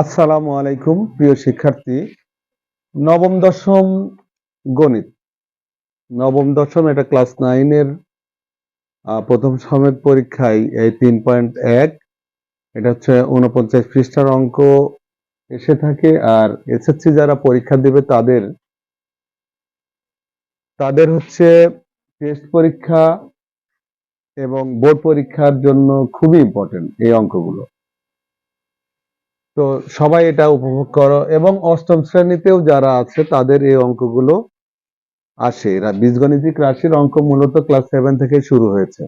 আসসালামু আলাইকুম, প্রিয় শিক্ষার্থী। নবম, দশম গণিত। নবম, দশম, এটা ক্লাস নাইনের প্রথম সমেত পরীক্ষায় এই তিন পয়েন্ট এক। এটা হচ্ছে উনপঞ্চাশ পৃষ্ঠার অঙ্ক এসে থাকে, আর এসএসসি যারা পরীক্ষা দেবে তাদের তাদের হচ্ছে টেস্ট পরীক্ষা এবং বোর্ড পরীক্ষার জন্য খুবই ইম্পর্টেন্ট এই অঙ্কগুলো। তো সবাই এটা উপভোগ করো। এবং অষ্টম শ্রেণীতেও যারা আছে, তাদের এই অঙ্কগুলো আসে। এরা বীজগণিতিক রাশির অঙ্ক মূলত ক্লাস সেভেন থেকে শুরু হয়েছে।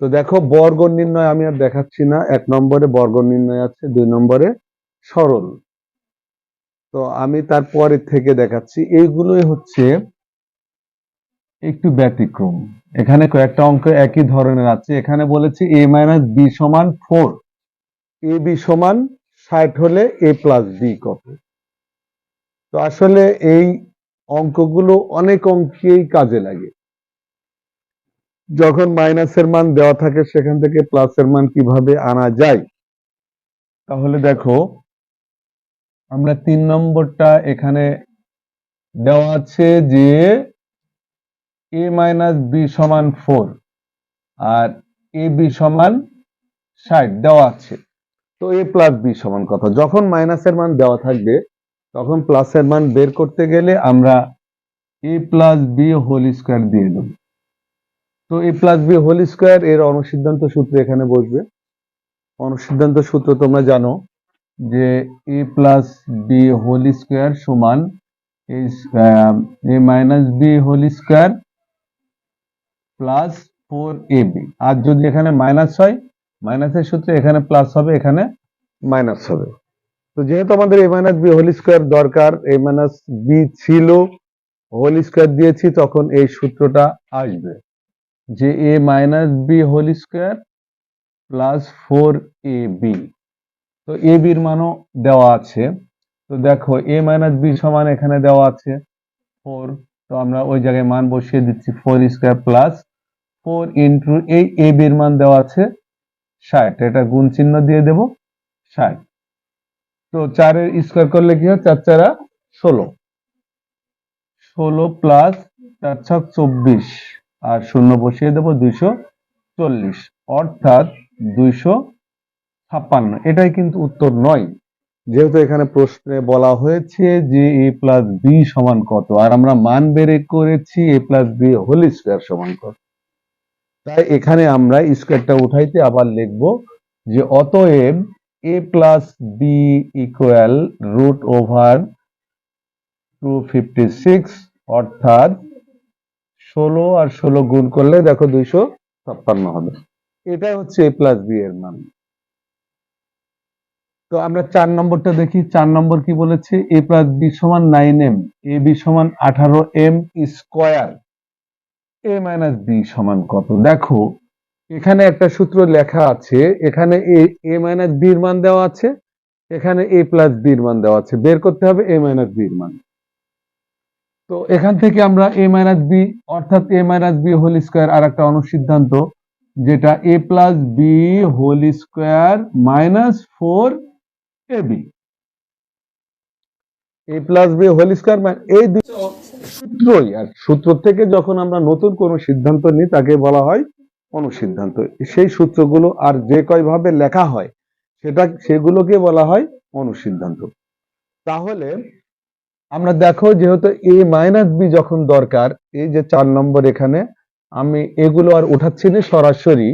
তো দেখো, বর্গ নির্ণয় আমি আর দেখাচ্ছি না। এক নম্বরে বর্গ নির্ণয় আছে, দুই নম্বরে সরল। তো আমি তারপরে থেকে দেখাচ্ছি। এইগুলোই হচ্ছে একটু ব্যতিক্রম। এখানে কয়েকটা অঙ্ক একই ধরনের আছে। এখানে বলেছে এ মাইনাস বি সমান ফোর এ বি সমান ষাট হলে এ প্লাস বি কত তো আসলে এই অঙ্কগুলো অনেক অঙ্কেই কাজে লাগে। যখন মাইনাসের মান দেওয়া থাকে, সেখান থেকে প্লাসের মান কীভাবে আনা যায়? তাহলে দেখো, আমরা তিন নম্বরটা এখানে দেওয়া আছে যে এ মাইনাস বি সমান ফোর আর এ বি সমান ষাট দেওয়া আছে। তো এ প্লাস বি সমান কত? যখন মাইনাসের মান দেওয়া থাকবে, তখন প্লাসের মান বের করতে গেলে আমরা a plus b whole square দিয়ে দেব। তো a plus b whole square এর অনুসিদ্ধান্ত সূত্র এখানে বসবে। অনুসিদ্ধান্ত সূত্র তোমরা জানো যে a plus b whole square সমান a minus b whole square plus four a b আর যদি এখানে মাইনাস হয় মাইনাসের সূত্রে এখানে প্লাস হবে, এখানে মাইনাস হবে। তো যেহেতু আমাদের a minus b whole square দরকার এ মাইনাস বি ছিল হোল স্কোয়ার দিয়েছি, তখন এই সূত্রটা আসবে। যে a minus b whole square plus four a b তো এ বির মানও দেওয়া আছে। তো দেখো এ মাইনাস বি সমান এখানে দেওয়া আছে ফোর তো আমরা ওই জায়গায় মান বসিয়ে দিচ্ছি four square plus four into এই এ বির মান দেওয়া আছে ষাট, এটা গুণ চিহ্ন দিয়ে দেব ষাট। তো চারের স্কোয়ার করলে কি হয়? চার চারা ষোলো। ষোলো প্লাস চার ছক চব্বিশ, আর শূন্য বসিয়ে দেব দুইশো চল্লিশ। অর্থাৎ দুইশো ছাপ্পান্ন। এটাই কিন্তু উত্তর নয়। যেহেতু এখানে প্রশ্নে বলা হয়েছে যে এ প্লাস বি সমান কত, আর আমরা মান বের করেছি a plus b whole square সমান কত। তাই এখানে আমরা স্কোয়ারটা উঠাইতে আবার লিখব যে অতএব a plus b equal root over two fifty six অর্থাৎ ষোলো আর ষোলো গুণ করলে দেখো দুইশো ছাপ্পান্ন হবে। এটাই হচ্ছে এ প্লাস বি এর মান। তো আমরা চার নম্বরটা দেখি। চার নম্বর কি বলেছে? এ প্লাস বি সমান নাইন এম এ বি সমান আঠারো m square a minus b সমান কত? দেখো, এখানে একটা সূত্র লেখা আছে, এখানে এ মাইনাস বির মান দেওয়া আছে, এখানে এ প্লাস বির মান দেওয়া আছে। বের করতে হবে এ মাইনাস বির মান। তো এখান থেকে আমরা এ মাইনাস বি অর্থাৎ a minus b whole square আর একটা অনুসিদ্ধান্ত, যেটা a plus b whole square minus four a b a plus b whole square এই দুটো সূত্রই। আর সূত্র থেকে যখন আমরা নতুন কোনো সিদ্ধান্ত নিই, তাকে বলা হয় অনুসিদ্ধান্ত। সেই সূত্রগুলো আর যে কয়ভাবে লেখা হয়, সেটা, সেগুলোকে বলা হয় অনুসিদ্ধান্ত। তাহলে আমরা দেখো যেহেতু এ মাইনাস বি যখন দরকার, এই যে চার নম্বর এখানে, আমি এগুলো আর উঠাচ্ছি না সরাসরি।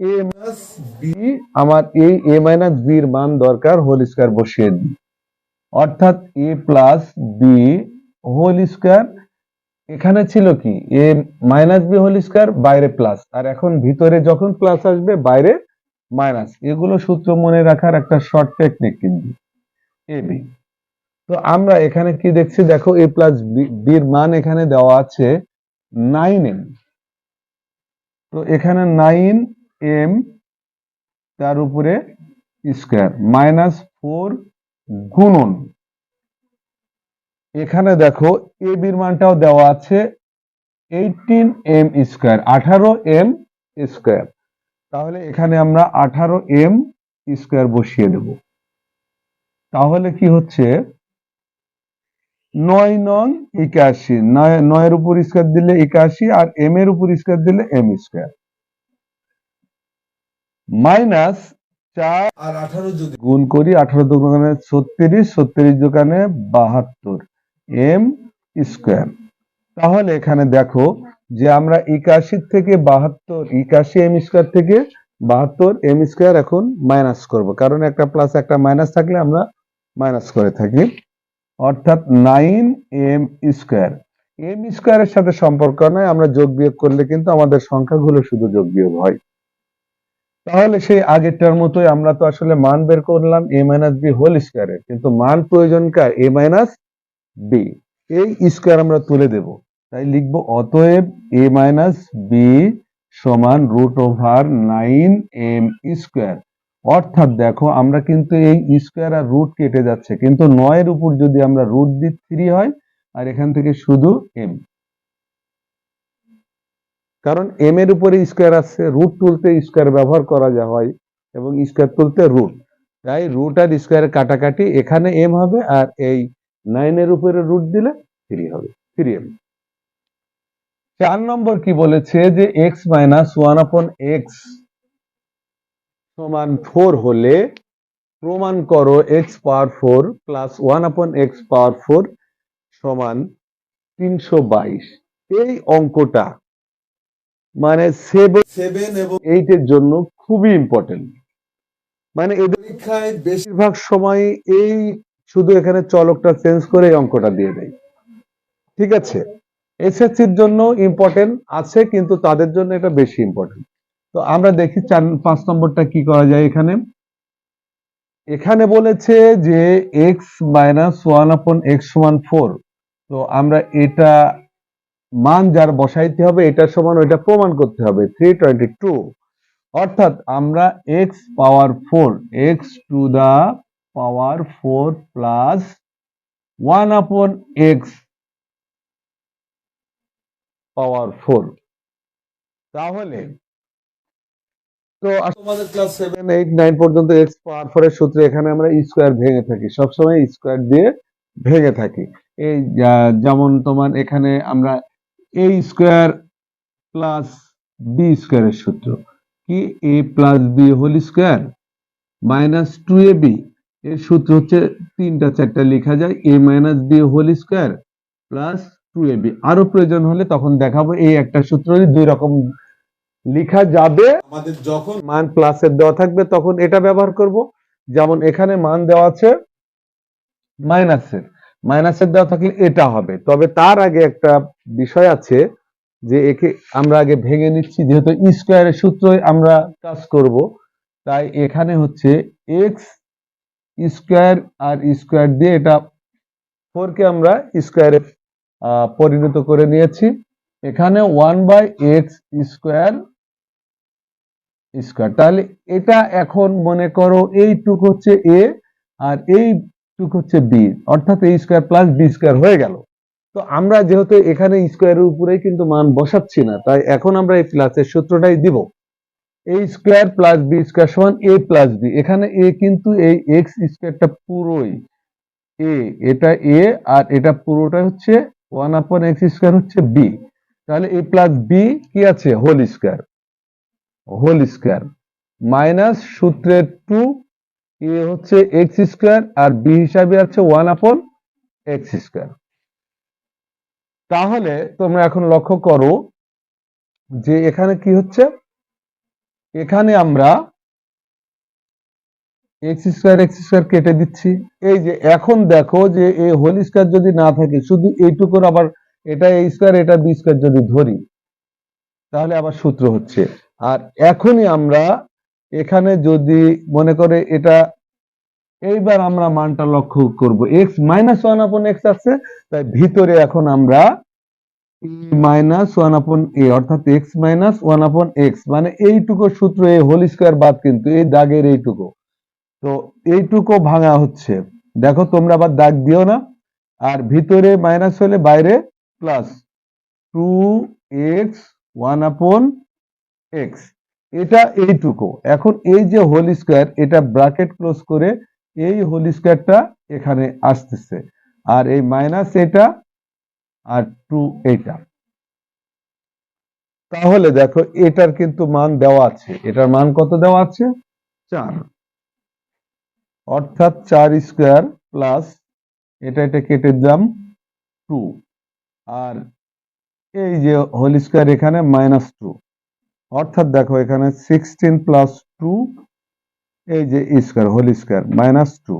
এ মাইনাস বি, আমার এই এ মাইনাস বির মান দরকার, হোল স্কোয়ার বসিয়ে দিই। অর্থাৎ a plus b whole square এখানে ছিল কি? A minus b whole square, বাইরে প্লাস আর এখন ভিতরে যখন প্লাস আসবে, বাইরে মাইনাস এগুলো সূত্র মনে রাখার একটা শর্ট টেকনিক কিন্তু। এ বি তো আমরা এখানে কি দেখছি? দেখো এ প্লাস বির মান এখানে দেওয়া আছে নাইন এম তো এখানে নাইন এম তার উপরে স্কোয়ার মাইনাস ফোর গুণন। এখানে দেখো এ বির মানটাও দেওয়া আছে এইটিন এম স্কোয়ার আঠারো এম স্কোয়ার তাহলে এখানে আমরা আঠারো এম স্কোয়ার বসিয়ে দেব। তাহলে কি হচ্ছে? নয় নং একাশি নয় নয়ের উপর স্কোয়ার দিলে একাশি আর এম এর উপর স্কোয়ার দিলে এম স্কোয়ার মাইনাস চার আর আঠারো যদি গুণ করি আঠারো দোকানে ছত্রিশ ছত্রিশ দোকানে বাহাত্তর। এম স্কোয়ার তাহলে এখানে দেখো যে আমরা একাশি থেকে বাহাত্তর, একাশি এম স্কোয়ার থেকে বাহাত্তর এম স্কোয়ার এখন মাইনাস করব। কারণ একটা প্লাস একটা মাইনাস থাকলে আমরা মাইনাস করে থাকি। অর্থাৎ নাইন এম স্কোয়ার এম স্কোয়ারের সাথে সম্পর্ক নয়, আমরা যোগ বিয়োগ করলে কিন্তু আমাদের সংখ্যাগুলো শুধু যোগ বিয়োগ হয়। তাহলে সেই আগেরটার মতোই আমরা তো আসলে মান বের করলাম এ মাইনাস বি হোল স্কোয়ারের কিন্তু মান প্রয়োজন কার? এ মাইনাস বি এই স্কোয়ার আমরা তুলে দেব। তাই লিখব অতএব এ মাইনাস বি সমান root over nine m square অর্থাৎ দেখো, আমরা কিন্তু এই স্কোয়ার আর রুট কেটে যাচ্ছে। কিন্তু নয়ের উপর যদি আমরা রুট দিই থ্রি হয়, আর এখান থেকে শুধু এম কারণ এম এর উপরে স্কোয়ার আসছে রুট তুলতে স্কোয়ার ব্যবহার করা যা হয়, এবং স্কোয়ার তুলতে রুট তাই রুট আর স্কোয়ার কাটাকাটি, এখানে এম হবে আর এই নাইনের উপরে রুট দিলে থ্রি হবে থ্রি এম চার নম্বর কি বলেছে যে এক্স মাইনাস ওয়ান আপন এক্স সমান ফোর হলে প্রমাণ করো x power four plus one আপন এক্স পাওয়ার ফোর সমান তিনশো বাইশ। এই অঙ্কটা মানে সেভেন সেভেন এবং এইটের জন্য খুবই ইম্পর্টেন্ট মানে এদের পরীক্ষায় বেশিরভাগ সময় এই শুধু এখানে চলকটা চেঞ্জ করে এই অঙ্কটা দিয়ে দেয় ঠিক আছে? এসএসসির জন্য ইম্পর্টেন্ট আছে, কিন্তু তাদের জন্য এটা বেশি ইম্পর্টেন্ট তো আমরা দেখি চার, পাঁচ নম্বরটা কি করা যায় এখানে? এখানে বলেছে যে এক্স মাইনাস ওয়ান আপন এক্স সমান ফোর তো আমরা এটা মান যার বসাইতে হবে, এটার সমান ওইটা প্রমাণ করতে হবে থ্রি টোয়েন্টি টু অর্থাৎ আমরা x power four x to the power four plus one আপন এক্স পাওয়ার ফোর। তাহলে তো তোমাদের ক্লাস সেভেন এইট নাইন পর্যন্ত এক্স পাওয়ার ফোর এর সূত্রে এখানে আমরা স্কোয়ার ভেঙে থাকি। সবসময় স্কোয়ার দিয়ে ভেঙে থাকি। এই যেমন তোমার এখানে আমরা এ স্কোয়ার প্লাস বি স্কোয়ারের সূত্র। কি? A plus b whole square minus two a b এর সূত্র হচ্ছে তিনটা চারটা লেখা যায় a minus b whole square plus two a b আরও প্রয়োজন হলে তখন দেখাবো এই একটা সূত্র দুই রকম লেখা যাবে। আমাদের যখন মান প্লাসের দেওয়া থাকবে তখন এটা ব্যবহার করব। যেমন এখানে মান দেওয়া আছে মাইনাসের মাইনাসের দেওয়া থাকলে এটা হবে। তবে তার আগে একটা বিষয় আছে যে একে আমরা আগে ভেঙে নিচ্ছি যেহেতু স্কোয়ারের সূত্রে আমরা কাজ করব তাই এখানে হচ্ছে এক্স স্কোয়ার আর স্কোয়ার দিয়ে এটা ফোরকে আমরা স্কোয়ারে পরিণত করে নিয়েছি। এখানে one by x square square তাহলে এটা এখন মনে করো এইটুক হচ্ছে এ আর এইটুক হচ্ছে বি অর্থাৎ a square plus b square হয়ে গেল। তো আমরা যেহেতু এখানে স্কোয়ারের উপরেই কিন্তু মান বসাচ্ছি না, তাই এখন আমরা এই প্লাসের সূত্রটাই দিব। A square plus b square সমান এ প্লাস বি এখানে এ কিন্তু এই এক্স স্কোয়ারটা পুরোই এ এটা এ আর এটা পুরোটা হচ্ছে ওয়ান আপন এক্স স্কোয়ার হচ্ছে বি তাহলে এ প্লাস বি কি আছে? Whole square whole square minus সূত্রের টু এ হচ্ছে এক্স স্কোয়ার আর বি হিসাবে আছে ওয়ান আপন এক্স স্কোয়ার তাহলে তোমরা এখন লক্ষ্য করো যে এখানে কি হচ্ছে? এখানে আমরা এক্স স্কোয়ার এক্স স্কোয়ার কেটে দিচ্ছি। এই যে এখন দেখো যে এই হোল স্কোয়ার যদি না থাকে, শুধু এইটুকুর আবার এটা এ স্কোয়ার এটা বি স্কোয়ার যদি ধরি, তাহলে আবার সূত্র হচ্ছে। আর এখনই আমরা এখানে যদি মনে করে এটা, এইবার আমরা মানটা লক্ষ্য করব। এক্স মাইনাস ওয়ান আপন এক্স আছে, তাই ভিতরে এখন আমরা মাইনাস ওয়ান আপন এ অর্থাৎ X minus one upon X মানে এইটুকু সূত্র এই হোল স্কোয়ার বাদ কিন্তু এই দাগের এইটুকু। তো এইটুকু ভাঙা হচ্ছে। দেখো তোমরা আবার দাগ দিও না। আর ভিতরে মাইনাস হলে বাইরে প্লাস টু এক্স ওয়ান আপন এক্স এটা এইটুকু। এখন এই যে হোল স্কোয়ার এটা ব্র্যাকেট ক্লোজ করে এই হোল স্কোয়ারটা এখানে আসতেছে। আর এই মাইনাস এটা আর টু এটা। তাহলে দেখো, এটার কিন্তু মান দেওয়া আছে। এটার মান কত দেওয়া আছে? চার। অর্থাৎ চার স্কোয়ার প্লাস এটা এটা কেটে দিলাম টু আর এই যে হোল স্কোয়ার এখানে মাইনাস টু অর্থাৎ দেখো, এখানে সিক্সটিন প্লাস টু এই যে square whole square minus two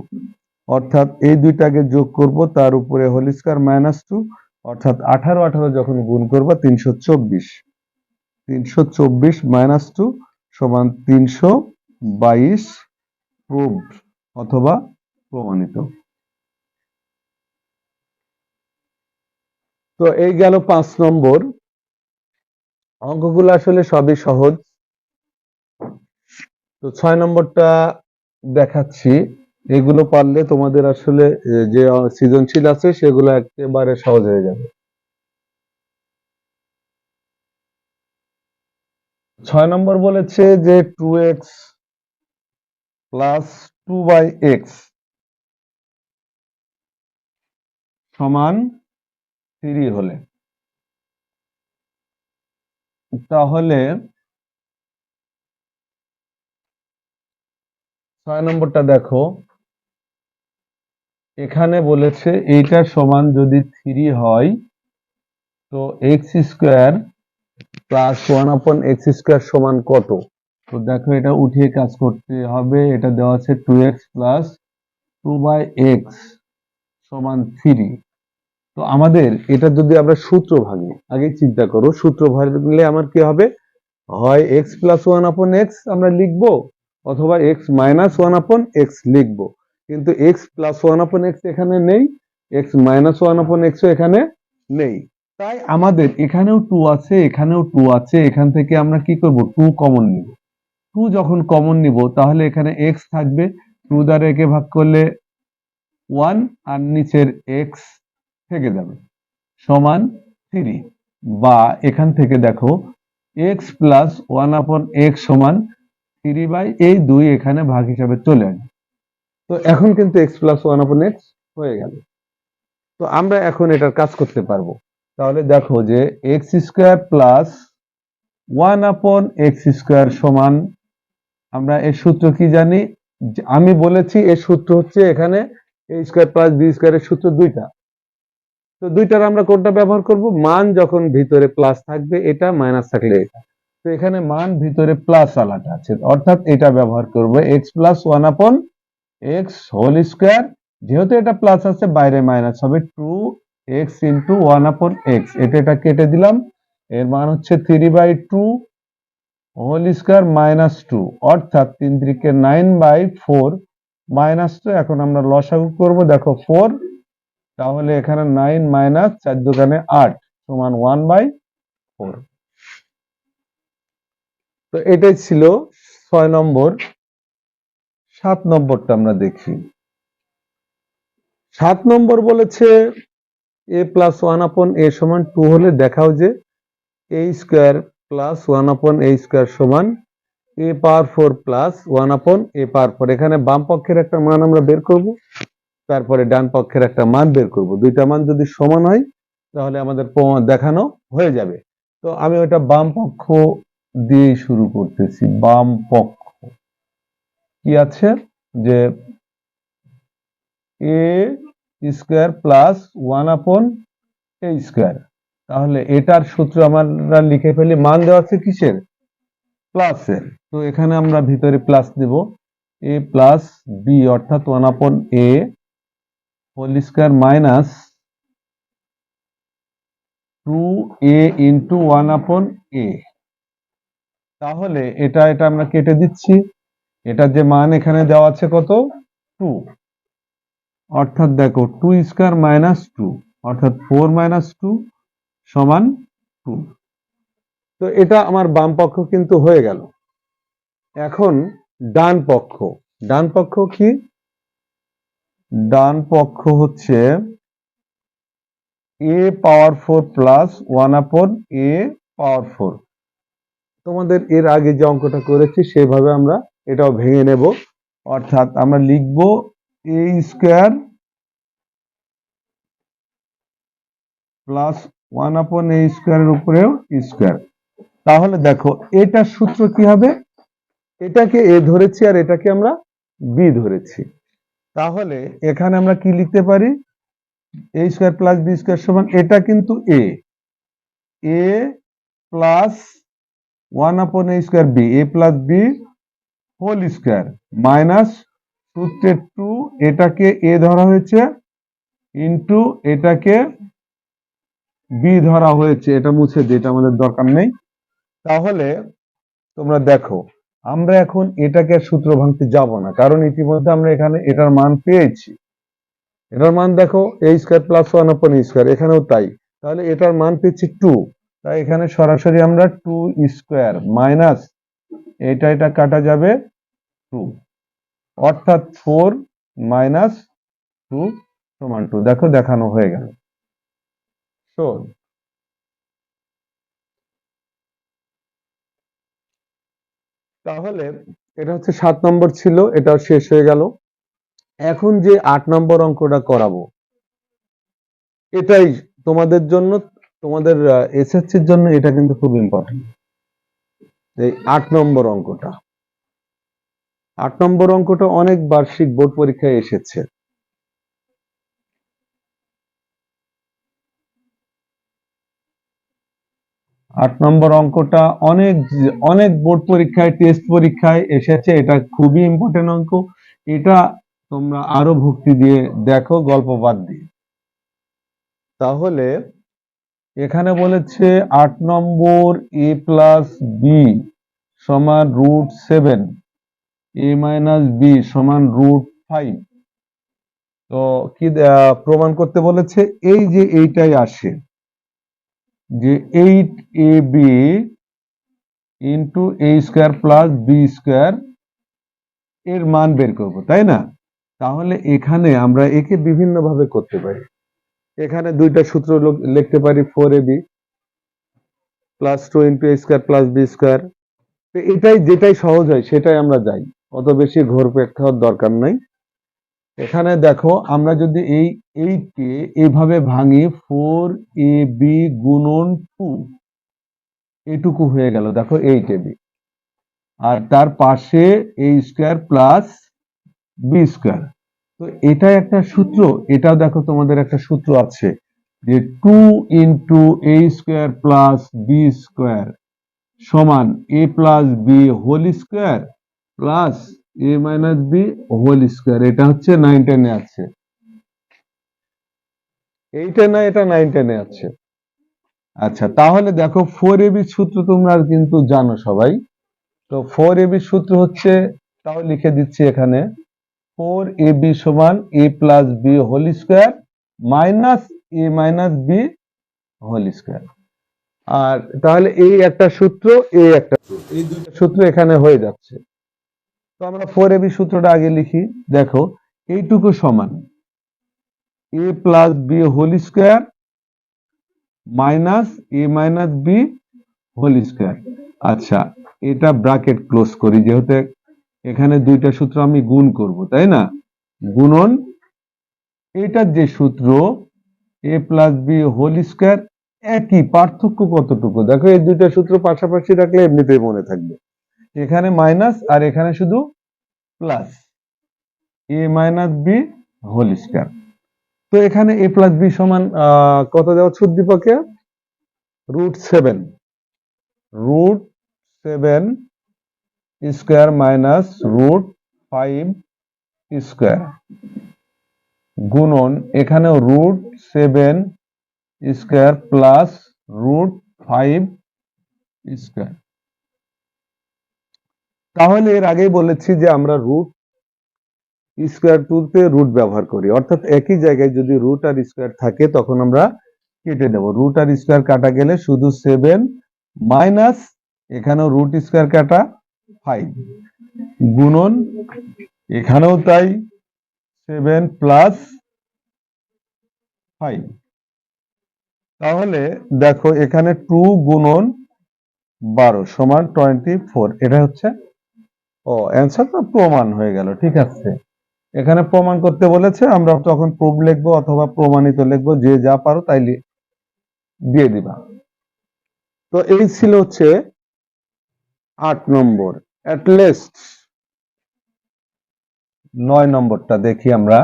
অর্থাৎ এই দুইটাকে যোগ করব, তার উপরে হোল স্কোয়ার মাইনাস টু অর্থাৎ আঠারো আঠারো যখন গুণ করব, তিনশো চব্বিশ। তিনশো চব্বিশ মাইনাস টু সমান তিনশো বাইশ প্রুভড অথবা প্রমাণিত। তো এই গেল পাঁচ নম্বর। অঙ্কগুলো আসলে সবই সহজ। তো ছয় নম্বরটা দেখাচ্ছি। এগুলো পারলে তোমাদের আসলে যে সৃজনশীল আছে, সেগুলো একেবারে সহজ হয়ে যাবে। ছয় নম্বর বলেছে যে two x plus two by x সমান থ্রি হলে। তাহলে ছয় নম্বরটা দেখো। এখানে বলেছে এইটার সমান যদি থ্রি হয়, তো এক্স স্কোয়ার প্লাস ওয়ান আপন এক্স স্কোয়ার সমান কত? তো দেখো এটা উঠিয়ে কাজ করতে হবে, এটা দেওয়া আছে two x plus two by x সমান থ্রি তো আমাদের এটা যদি আমরা সূত্র ভাঙি, আগে চিন্তা করো, সূত্র ভাঙলে আমার কি হবে? হয় এক্স প্লাস ওয়ান আপন এক্স আমরা লিখব, অথবা এক্স মাইনাস ওয়ান আপন এক্স লিখব। কিন্তু এক্স প্লাস ওয়ান আপন এক্স এখানে নেই এক্স মাইনাস ওয়ান আপন এক্সও এখানে নেই। তাই আমাদের এখানেও টু আছে, এখানেও টু আছে, এখান থেকে আমরা কি করব? টু কমন নিব। টু যখন কমন নিব, তাহলে এখানে এক্স থাকবে। টু দ্বারা একে ভাগ করলে ওয়ান আর নিচের এক্স থেকে যাবে। সমান থ্রি বা এখান থেকে দেখো X plus one upon X সমান থ্রি বাই এই দুই এখানে ভাগ হিসাবে চলে আসবে। তো এখন কিন্তু এক্স প্লাস ওয়ান আপন এক্স হয়ে গেল। তো আমরা এখন এটার কাজ করতে পারব। তাহলে দেখো যে এক্স স্কোয়ার প্লাস ওয়ান আপন এক্স স্কোয়ার সমান আমরা এর সূত্র কি জানি? আমি বলেছি এর সূত্র হচ্ছে এখানে এ স্কোয়ার প্লাস বি স্কোয়ারের সূত্র দুইটা। তো দুইটার আমরা কোনটা ব্যবহার করব? মান যখন ভিতরে প্লাস থাকবে এটা মাইনাস থাকলে এটা। তো এখানে মান ভিতরে প্লাস আলাটা আছে। অর্থাৎ এটা ব্যবহার করব এক্স প্লাস ওয়ান আপন এক্স হোল স্কোয়ার যেহেতু এটা প্লাস আছে, বাইরে মাইনাস হবে টু এক্স ইন্টু ওয়ান আপন এক্স এটা এটা কেটে দিলাম। এর মান হচ্ছে three by two whole square minus two অর্থাৎ তিন তিরিকে nine by four minus two এখন আমরা লসাগু করব, দেখো ফোর তাহলে এখানে নাইন মাইনাস চার দোকানে আট সমান ওয়ান বাই ফোর তো এটাই ছিল ছয় নম্বর সাত নম্বরটা আমরা দেখি। সাত নম্বর বলেছে এ প্লাস ওয়ান আপন এ সমান টু হলে দেখাও যে এ স্কোয়ার প্লাস ওয়ান আপন এ স্কোয়ার সমান a power four plus one আপন এ পাওয়ার ফোর এখানে বাম পক্ষের একটা মান আমরা বের করব, তারপরে ডান পক্ষের একটা মান বের করব। দুইটা মান যদি সমান হয়, তাহলে আমাদের প্রমাণ দেখানো হয়ে যাবে। তো আমি ওটা বাম পক্ষ দিয়ে শুরু করতেছি, বাম পক্ষ। কি আছে? যে এ স্কোয়ার প্লাস ওয়ান আপন এ স্কোয়ার তাহলে এটার সূত্র আমরা লিখে ফেলি, মান দেওয়া আছে কিসের? প্লাসের তো এখানে আমরা ভিতরে প্লাস দেব। এ প্লাস বি অর্থাৎ ওয়ান আপন a whole square minus two a into one আপন এ তাহলে এটা এটা আমরা কেটে দিচ্ছি। এটা যে মান এখানে দেওয়া আছে কত? টু অর্থাৎ দেখো টু স্কোয়ার মাইনাস টু অর্থাৎ ফোর মাইনাস টু সমান টু তো এটা আমার বাম পক্ষ কিন্তু হয়ে গেল। এখন ডান পক্ষ ডান পক্ষ কি? ডান পক্ষ হচ্ছে a power four plus one আপন এ পাওয়ার ফোর তোমাদের এর আগে যে অঙ্কটা করেছি, সেভাবে আমরা এটাও ভেঙে নেব। অর্থাৎ আমরা লিখব এ স্কোয়ার প্লাস ওয়ান আপন এ স্কোয়ারের উপরেও স্কোয়ার তাহলে দেখো, এটার সূত্র কি হবে? এটাকে এ ধরেছি আর এটাকে আমরা বি ধরেছি। তাহলে এখানে আমরা কি লিখতে পারি? A square plus b square সমান, এটা কিন্তু এ এ প্লাস ওয়ান আপন a square b a plus b whole square. Minus সূত্রের টু এটাকে এ ধরা হয়েছে, ইন্টু এটাকে বি ধরা হয়েছে। এটা মুছে দিই এটা আমাদের দরকার নেই। তাহলে তোমরা দেখো, আমরা এখন এটাকে সূত্র ভাঙতে যাব না, কারণ ইতিমধ্যে আমরা এখানে এটার মান পেয়েছি। এটার মান দেখো এ স্কোয়ার প্লাস ওয়ান আপন স্কোয়ার এখানেও তাই। তাহলে এটার মান পেয়েছি টু তাই এখানে সরাসরি আমরা টু স্কোয়ার মাইনাস এটা এটা কাটা যাবে টু অর্থাৎ ফোর মাইনাস টু সমান টু দেখো, দেখানো হয়ে গেল। শোন তাহলে এটা হচ্ছে সাত নম্বর ছিল, এটাও শেষ হয়ে গেল। এখন যে আট নম্বর অঙ্কটা করাবো, এটাই তোমাদের জন্য, তোমাদের এসএসসির জন্য এটা কিন্তু খুব ইম্পর্টেন্ট এই আট নম্বর অঙ্কটা। আট নম্বর অঙ্কটা অনেক বার্ষিক বোর্ড পরীক্ষায় এসেছে। আট নম্বর অঙ্কটা অনেক অনেক বোর্ড পরীক্ষায়, টেস্ট পরীক্ষায় এসেছে। এটা খুবই ইম্পর্টেন্ট অঙ্ক। এটা তোমরা আরও ভক্তি দিয়ে দেখো, গল্প বাদ দিয়ে। তাহলে এখানে বলেছে আট নম্বর এ প্লাস বি সমান root seven. A minus b সমান রুট ফাইভ। তো কি প্রমাণ করতে বলেছে, এই যে এইটাই আসে, যে eight a b into a square plus b square এর মান বের করব, তাই না? তাহলে এখানে আমরা একে বিভিন্ন ভাবে করতে পারি। এখানে দুইটা সূত্র লিখতে পারি, four a b plus two into a square plus b square. এটাই যেটাই সহজ হয়, সেটাই আমরা যাই। অত বেশি ঘোর দরকার নাই। এখানে দেখো, আমরা যদি এই এইটকে এইভাবে ভাঙি ফোর এ বি গুণন টু এটুকু হয়ে গেল। দেখো এইট এ বি আর তার পাশে a square plus b square তো এটা একটা সূত্র, এটাও দেখো তোমাদের একটা সূত্র আছে যে two into a square plus b square সমান a plus b whole square plus a minus b whole square এটা হচ্ছে নাইন টেনে আছে। এইটা না, এটা নাইন টেনে আছে। আচ্ছা তাহলে দেখো ফোর এবি সূত্র তোমরা কিন্তু জানো সবাই। তো ফোর এবি সূত্র হচ্ছে, তাও লিখে দিচ্ছি এখানে ফোর এ বি সমান a plus b whole square minus a minus b whole square আর তাহলে এই একটা সূত্র, এই একটা এই দুইটা সূত্র এখানে হয়ে যাচ্ছে। তো আমরা ফোর এবি সূত্রটা আগে লিখি। দেখো, এইটুকু সমান a plus b whole square minus a minus b whole square আচ্ছা এটা ব্রাকেট ক্লোজ করি, যেহেতু এখানে দুইটা সূত্র আমি গুণ করব, তাই না? গুণন, এটার যে সূত্র a plus b whole square একই পার্থক্য কতটুকু? দেখো, এই দুইটা সূত্র পাশাপাশি রাখলে এমনিতেই মনে থাকবে। এখানে মাইনাস আর এখানে শুধু plus A minus B whole square তো এখানে এ প্লাস বি সমান কত দেওয়া হচ্ছে উদ্দীপকে? Root seven root seven square minus root five square গুণন এখানেও root seven square plus root five square তাহলে এর আগেই বলেছি যে আমরা রুট স্কোয়ার টুতে রুট ব্যবহার করি। অর্থাৎ একই জায়গায় যদি রুট আর স্কোয়ার থাকে, তখন আমরা কেটে দেব রুট আর স্কোয়ার কাটা গেলে শুধু সেভেন মাইনাস এখানেও রুট স্কোয়ার কাটা ফাইভ গুণন, এখানেও তাই সেভেন প্লাস ফাইভ তাহলে দেখো এখানে টু গুণন বারো সমান টোয়েন্টি ফোর এটা হচ্ছে ও অ্যান্সার তো প্রমাণ হয়ে গেল, ঠিক আছে। এখানে প্রমাণ করতে বলেছে, আমরা তখন প্রুফ লিখব অথবা প্রমাণিত লিখব, যে যা পারো তাই দিয়ে দিবা। তো এই ছিল হচ্ছে আট নম্বর। অ্যাট লিস্ট নয় নম্বরটা দেখি আমরা।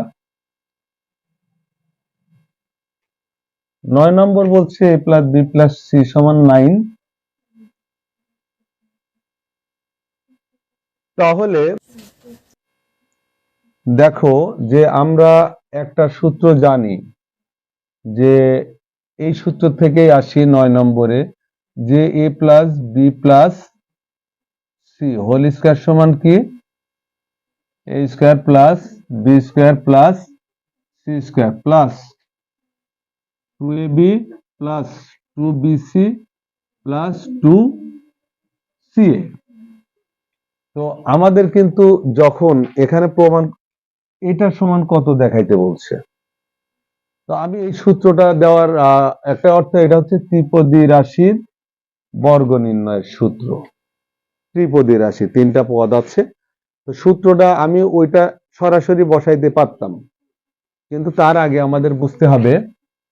নয় নম্বর বলছে A plus B plus C সমান নাইন তাহলে দেখো যে আমরা একটা সূত্র জানি যে এই সূত্র থেকেই আসি নয় নম্বরে, যে A plus B plus C, whole square সমান কি? A square plus B square plus C square plus two A B plus two B C plus two C A. তো আমাদের কিন্তু যখন এখানে প্রমাণ এটা সমান কত দেখাইতে বলছে? তো আমি এই সূত্রটা দেওয়ার একটা অর্থ, এটা হচ্ছে ত্রিপদী রাশির বর্গ নির্ণয়ের সূত্র। ত্রিপদী রাশি, তিনটা পদ আছে। তো সূত্রটা আমি ওইটা সরাসরি বসাইতে পারতাম। কিন্তু তার আগে আমাদের বুঝতে হবে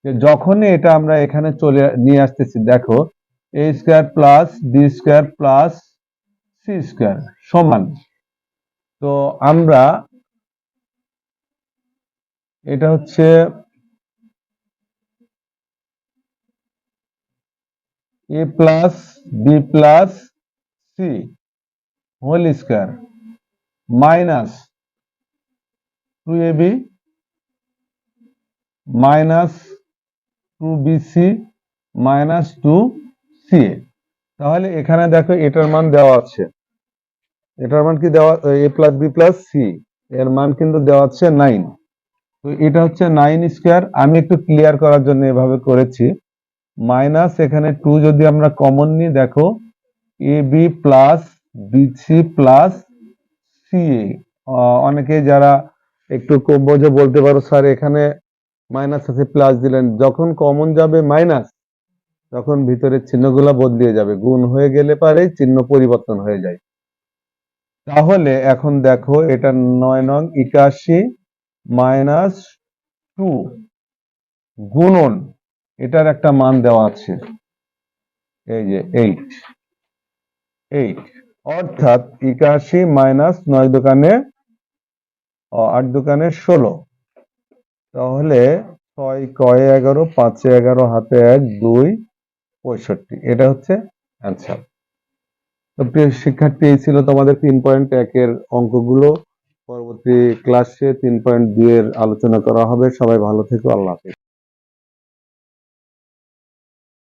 যে যখনই এটা আমরা এখানে চলে, নিয়ে আসতেছি, দেখো A square plus D square plus C square সমান। তো আমরা এটা হচ্ছে A plus B plus C whole square minus two A B minus two B C minus two C তাহলে এখানে দেখো এটার মান দেওয়া আছে। এটার মান কি দেওয়া, A plus B plus C এর মান কিন্তু দেওয়া আছে নাইন তো এটা হচ্ছে নাইন স্কোয়ার আমি একটু ক্লিয়ার করার জন্য এভাবে করেছি। মাইনাস এখানে টু যদি আমরা কমন নিই, দেখো A B plus B C plus C অনেকে যারা একটু কম বোঝে বলতে পারো, স্যার, এখানে মাইনাস আছে প্লাস দিলেন। যখন কমন যাবে মাইনাস তখন ভিতরের চিহ্নগুলো বদলিয়ে যাবে। গুণ হয়ে গেলে পারে, চিহ্ন পরিবর্তন হয়ে যায়। তাহলে এখন দেখো এটা নয় নং একাশি মাইনাস টু গুণন, এটার একটা মান দেওয়া আছে। এই যে এইট এইট অর্থাৎ একাশি মাইনাস নয় দোকানে আট দোকানে ষোলো। তাহলে ছয় কয়ে এগারো, পাঁচে এগারো, হাতে এক, দুই, পঁয়ষট্টি। এটা হচ্ছে অ্যান্সার প্রিয় শিক্ষার্থী ছিল তোমাদের তিন পয়েন্ট একের অঙ্কগুলো। পরবর্তী ক্লাসে তিন পয়েন্ট দুই এর আলোচনা করা হবে। সবাই ভালো থেকো, আল্লাহ হাফেজ।